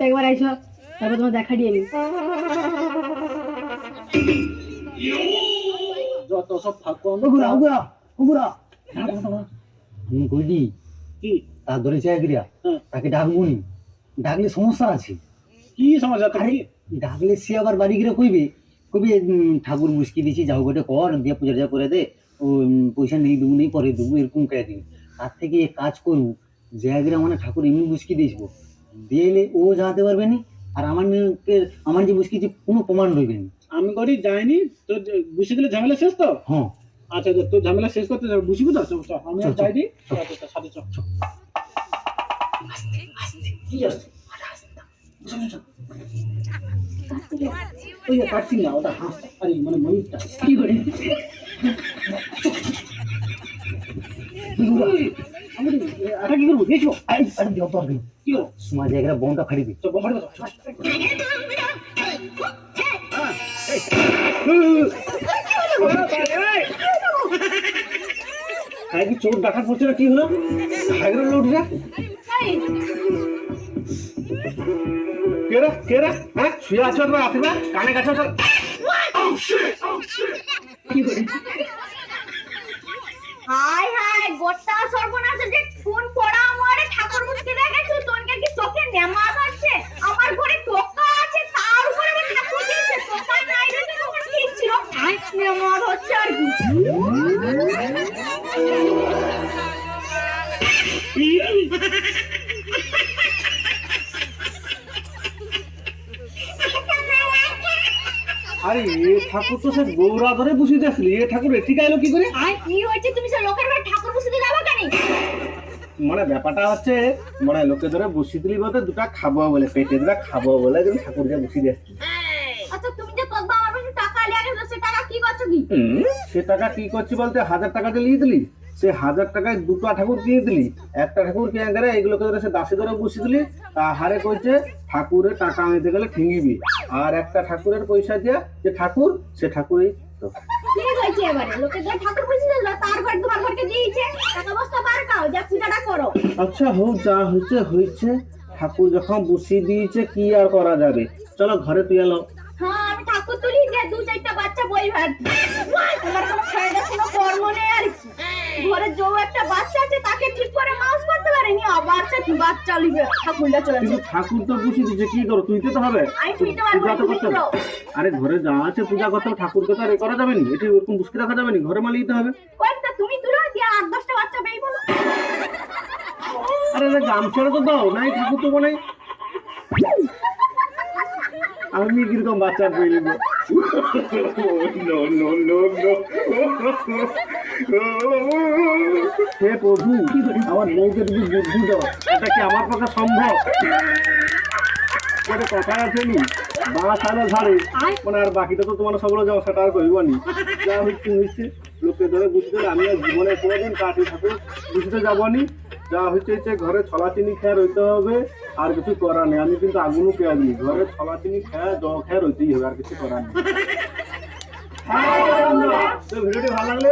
তো একবার আইসো তারপর তোমার দেখা দিয়ে নি যত সব ওগুরা ওগুরা হুম কইলি কি? তার ধরে চাকরিয়া হ্যাঁ। তাকে ডাকবো নি। ডাকলে সমস্যা আছে। কি সমস্যা? তুমি ডাকলে সে আবার বাড়ি গিয়ে কইবে কইবে উম, ঠাকুর মুশকি দিছি যাও গোটে কর দিয়ে পূজা টুজা করে দে ও পয়সা নেই দেবো নেই পরে দেবো এরকম কে দিন তার থেকে কাজ করব জায়গায় মানে ঠাকুর এমনি মুশকি দিয়েছিল দিয়েলে ও জানাতে পারবে নি আর আমার মেয়েকে আমার যে মুশকি যে কোনো প্রমাণ রইবে নি। আমি করি যাইনি তো বুঝে দিলে ঝামেলা শেষ তো? হ্যাঁ। আচ্ছা তো তোর ঝামেলা শেষ করতে যাব বুঝবি তো? আমি চল, যাইনি। আচ্ছা, আচ্ছা, সাথে চল। কি আসছে ওই কাটছি না ওটা হাঁস আরে মানে ময়ূরটা। কি করে? আমি এটা কি করব? দেখো আরে আরে দিও তোর কি করব তোমার জায়গায় বোমটা ফাড়িবি চল বোমারি কথা হ্যাঁ কি চোর ডাকাত পড়ছে না কি হলো? হ্যাঁ লোট রে। কেরা কেরা হ্যাঁ শুয়ে আছো তোমরা আসবে কানে কাছে আছো? হাই হাই গোটা নেমা হচ্ছে আমার ঘরে টোকা আছে তার উপরে আবার ঠাকুর দিয়েছে। টোকা নাই রে তো তখন ঠিক ছিল নেমা হচ্ছে আর কি? আরে এ ঠাকুর তো সে গৌরা ধরে বসিতে আসলি। এ ঠাকুর এটি গাইলো কি করে? আই কি হয়েছে? তুমি সে লোকের ঠাকুর বসিতে যাবে কেন? মানে ব্যাপারটা হচ্ছে মানে লোকে ধরে বসি দিলি বলতে দুটা খাব বলে পেটে দুটা খাব বলে তুমি ঠাকুরকে বসি দিয়ে আসছি। আচ্ছা তুমি যে তোর বাবার কাছে টাকা লিয়ে গেছো সে টাকা কি করছ কি? সে টাকা কি করছি বলতে হাজার টাকা দিয়ে দিলি সে হাজার টাকায় দুটো ঠাকুর দিয়ে দিলি। একটা ঠাকুর কে করে এইগুলোকে ধরে সে দাসে ধরে বসে দিলি তা হারে কইছে ঠাকুরের টাকা আনতে গেলে ঠেঙ্গিবি। আর একটা ঠাকুরের পয়সা দিয়া যে ঠাকুর সে ঠাকুরই তো। কি হয়েছে এবারে? ঘরে ঠাকুর বসিতে দিল তার ঘর তোমার ঘরকে দিয়েছে টাকা বস্তা বার খাও যা পূজাটা করো আচ্ছা হোক যা হয়েছে হয়েছে। ঠাকুর যখন বসিয়ে দিয়েছে কি আর করা যাবে? চলো ঘরে তুই এলো হ্যাঁ আমি ঠাকুর তুলি দু চারটা বাচ্চা বই ভাত। আমার কোনো ফায়দা কোনো কর্ম নেই আর কি। ঘরে যৌ একটা বাচ্চা আছে তাকে ঠিক করে মাউস করতে পারেনি আবার সে বাচ্চা লিবে ঠাকুরটা চলেছে কিন্তু ঠাকুর তো বসিয়ে দিয়েছে কি করো তুইতে তো হবে? আমি পারব তো তুমি করো। আরে ঘরে যা আছে পূজা করতে ঠাকুরকে তো আর করা যাবে না। এটি ওরকম বুসকে রাখা যাবে না ঘরে মালিয়ে দিতে হবে। কয়েকটা তুমি তুলো দিয়ে আট দশটা বাচ্চা বেই বলো আরে রে গামছাটা তো দাও নাই ঠাকুর তো বলে। আমি কীরকম বাচ্চা পেয়ে নেব নো নো নো নো হে প্রভু আমার বউকে তুমি বুদ্ধি দাও। এটা কি আমার পক্ষে সম্ভব? কথা আছে নি? ঝাড়ে মানে আর বাকিটা তো তোমার সবগুলো যাও সেটা আর কইব নি। যা হচ্ছে হচ্ছে লোকে ধরে বুঝতে আমি আর জীবনে কোনোদিন কাটি ঠাকুর বুঝতে যাব নি। যা হচ্ছে হচ্ছে ঘরে ছলা চিনি খেয়ে রইতে হবে আর কিছু করার নেই। আমি কিন্তু আগুনও পেঁয়াজ নি ঘরে ছলা চিনি খেয়ে জ খেয়ে রইতেই হবে আর কিছু করার নেই। ভিডিওটি ভালো লাগলে